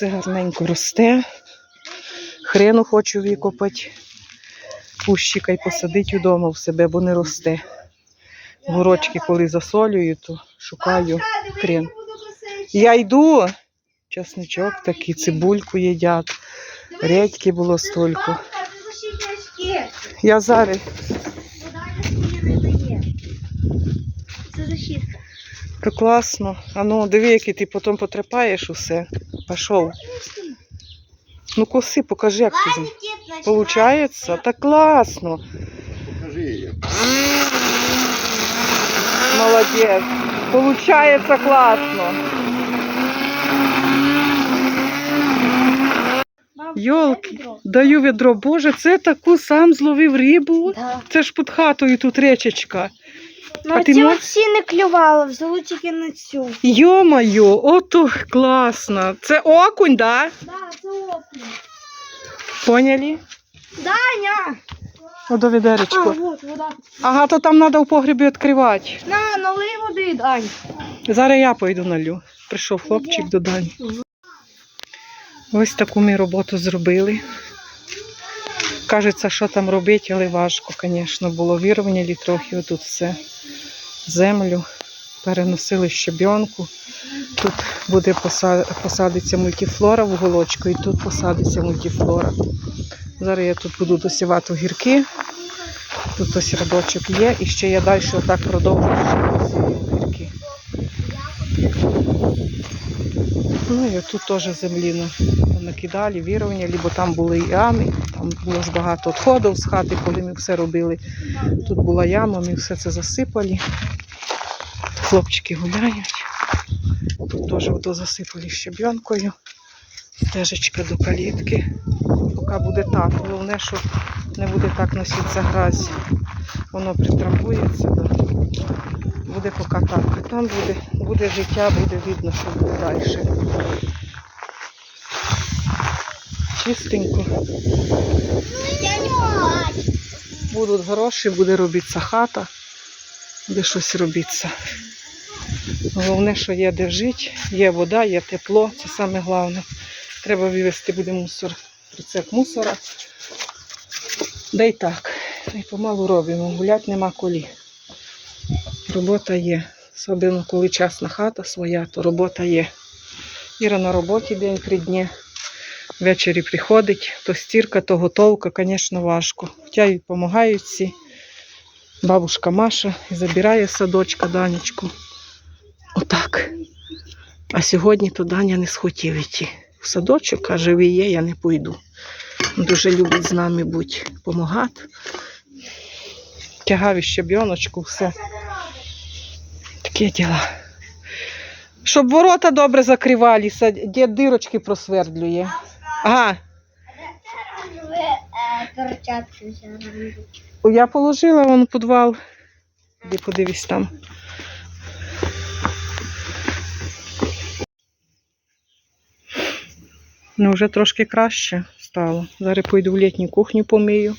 все гарненько росте. Хрену хочу викопати. Кущика й посадити вдома в себе, бо не росте. Горочки, коли засолюю, то шукаю хрен. Я йду. Чесничок такий, цибульку їдять. Редьки було столько. Я зараз. Це защитка. То класно. А ну, диви, який ти потім потрапаєш усе. Пішов. Ну коси, покажи, як ти. Получається? Так класно. Покажи її. Молодець. Получається класно. Йолки, даю відро. Боже, це таку сам зловив рибу. Да. Це ж під хатою тут речечка. А ти ці мож- всі не клювало, взяло тільки на цю. Йо-моє, ото класно. Це окунь, да? Да, це окунь. Поняли? Даня! О, до А, вот, вода. Ага, то там треба в погребі відкривати. На, налий води, Дань. Зараз я пойду налю. Прийшов хлопчик до Дані. Ось таку ми роботу зробили. Кажеться, що там робити, але важко, звісно, було. Вирівняли трохи отут все. Землю, переносили щебенку. Тут буде посадиться мультифлора в уголочку, і тут посадиться мультифлора. Зараз я тут буду досівати огірки. Тут ось рядочок є, і ще я далі отак продовжую огірки. Ну і тут теж землі накидали, вирівняли, бо там були ями, там було ж багато відходів з хати, коли ми все робили. Тут була яма, ми все це засипали. Хлопчики гуляють. Тут теж ото засипали щебенкою. Стежечка до калітки. Поки буде так. Головне, що не буде так носитися грязь. Воно притрамбується. Буде поки так. Там буде, буде життя, буде видно, що буде далі. Чистенько. Будуть гроші, буде робитися хата, буде щось робитися. Головне, що є де жити, є вода, є тепло, це саме головне. Треба вивезти буде мусор, прицеп мусора. Да й так. Та й помалу робимо. Гулять нема колі. Робота є. Особливо, коли частна хата своя, то робота є. Іра на роботі день при дні. Ввечері приходить, то стірка, то готовка, звісно, важко. Хоча й допомагають всі. Бабушка Маша і забирає садочка Данечку. Отак. А сьогодні то Даня не схотів йти. В садочок, каже, ви є, я не пойду. Дуже любить з нами бути, допомагати. Тягав і щебіночку, все. Такі діла. Щоб ворота добре закривалися, дід дирочки просвердлює. Ага, я положила вон підвал. Іди подивись там. Ну, вже трошки краще стало. Зараз пойду в літню кухню помию,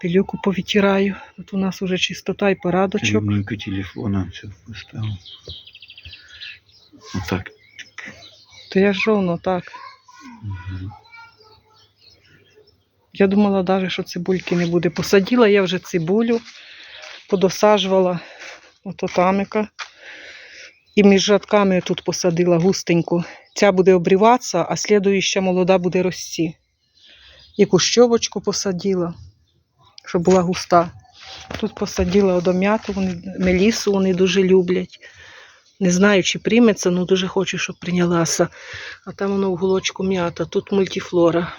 пилюку повитираю. Тут у нас вже чистота і порядочок. Кабинку телефона все поставил. Вот так. То я ж ровно так. Я думала навіть, що цибульки не буде. Посадила я вже цибулю, подосаджувала ото тамика. І між рядками тут посадила густенько. Ця буде обріватися, а слідуюча молода буде рости. І кущовочку посадила, щоб була густа. Тут посадила одом'яту, вони мелісу вони дуже люблять. Не знаю, чи прийметься, але дуже хочу, щоб прийнялася. А там воно в голочку м'ята, тут мультифлора.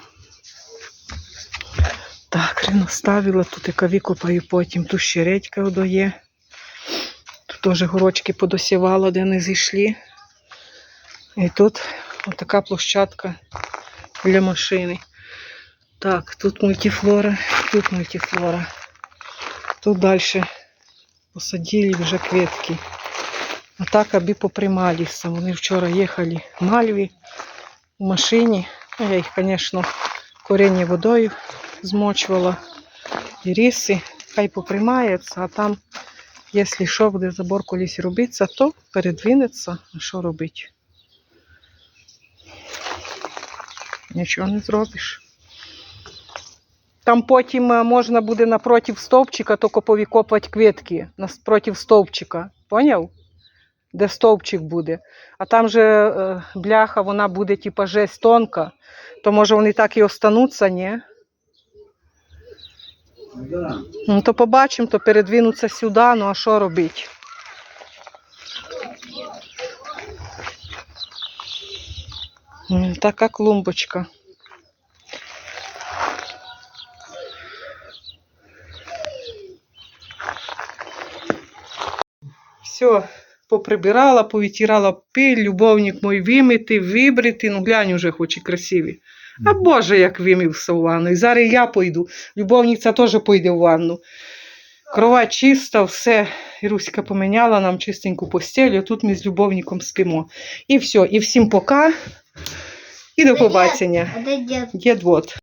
Так, ставила, тут яка викопаю потім. Тут ще редька одоє. Тут теж горочки подосівала, де не зійшли. І тут отака площадка для машини. Так, тут мультифлора, тут мультифлора. Тут далі посадили вже квітки. А так аби поприймалися. Вони вчора їхали в Мальві в машині. Ну, Я їх, звісно, коріння водою змочувала. І ріси, хай поприймається, а там, якщо що, буде забор колись робитися, то передвинеться. А що робити? Нічого не зробиш. Там потім е, можна буде напротив стовпчика тільки повікопувати квітки напротив стовпчика. Поняв? Де стовпчик буде. А там же е, бляха, вона буде типа жесть тонка, то може вони так і остануться, ні? Ну то побачимо, то передвинуться сюди, ну а що робити? Така клумбочка. Все, поприбирала, повитирала пиль, любовник мой вимити, вибрити. Ну глянь уже хоч і красиві. А Боже, як вимився в ванну. І зараз я пойду. Любовниця теж пойде в ванну. Кровать чиста, все. Іруська поміняла нам чистеньку постель, а тут ми з любовником спимо. І все. І всім пока. І до побачення. Дід? Дід вот.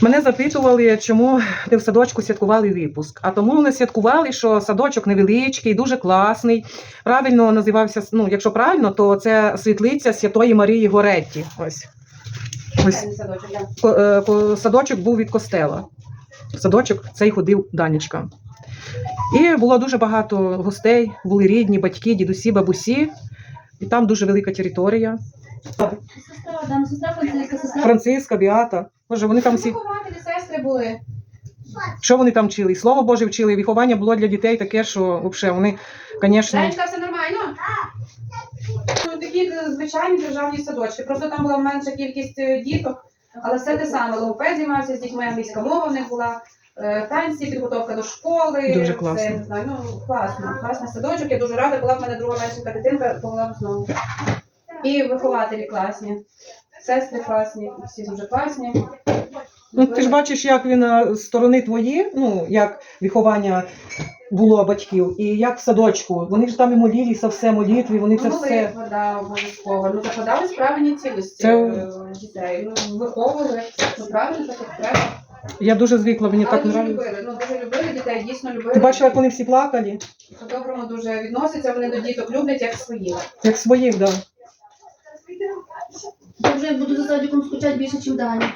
Мене запитували, чому не в садочку святкували випуск. А тому вони святкували, що садочок невеличкий, дуже класний. Правильно називався, ну, якщо правильно, то це світлиця Святої Марії Горетті. Ось. Ось Ко- е, садочок був від костела. Садочок цей ходив Данічка. І було дуже багато гостей, були рідні, батьки, дідусі, бабусі. І там дуже велика територія. Сестра, там сестра Франциска, сестра. Франциска, Біата. Боже, вони там всі. Вихователі, сестри були. Що вони там вчили? І Слово Боже вчили, і виховання було для дітей таке, що взагалі вони, звісно, Данечка, все нормально? Ну, такі е, звичайні державні садочки. Просто там була менша кількість е, діток, але все те саме. Логопед займався з дітьми, англійська мова в них була, е, танці, підготовка до школи. Дуже Це, класно. не знаю, ну, класно. Класний садочок. Я дуже рада, була в мене друга меншенька дитинка, була б знову. І вихователі класні. Сестри класні, всі дуже класні. ну ти ж бачиш, як він е, з сторони твої, ну як виховання було батьків, і як в садочку. Вони ж там і молилися, все молитві, вони це Ну, все. молитва, да, обов'язково. Ну, закладали правильні цілості Це- е, дітей. Ну, виховували. Ну, правильно, так як треба. Я дуже звикла, мені Але так дуже нравиться. любили, ну, дуже любили дітей, дійсно любили. Ти бачила, як вони всі плакали? По-доброму дуже відносяться, вони до діток люблять, як своїх. Як своїх, да. Я вже буду за садиком скучати більше, ніж Даня.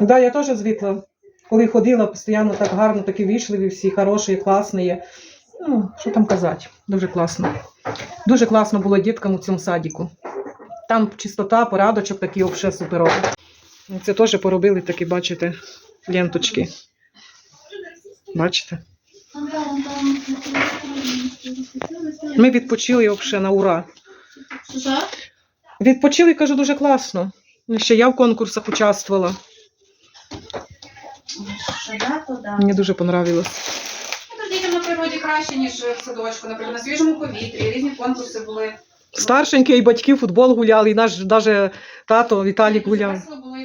Да, я теж звикла. Коли ходила, постійно так гарно, такі вічливі, всі хороші, класні. Ну, що там казати, дуже класно. Дуже класно було діткам у цьому садіку. Там чистота, порядочок такий взагалі суперовий. Це теж поробили такі, бачите, ленточки. Бачите? Ми відпочили взагалі на ура. Відпочили, кажу, дуже класно. Ще я в конкурсах участвувала. Мені дуже понравилось. Ну, дітям на природі краще, ніж в садочку. Наприклад, на свіжому повітрі, різні конкурси були. Старшенькі і батьки футбол гуляли, і наш навіть тато Віталік гуляв.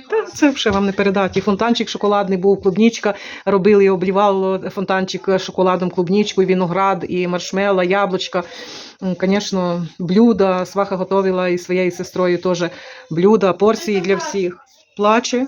Та це вже вам не передати. І Фонтанчик шоколадний був, клубнічка робили, і облівало фонтанчик шоколадом, клубнічку, і виноград, і маршмелла, яблучка. Звісно, блюда. Сваха готувала і своєю сестрою теж блюда, порції для всіх. Плаче.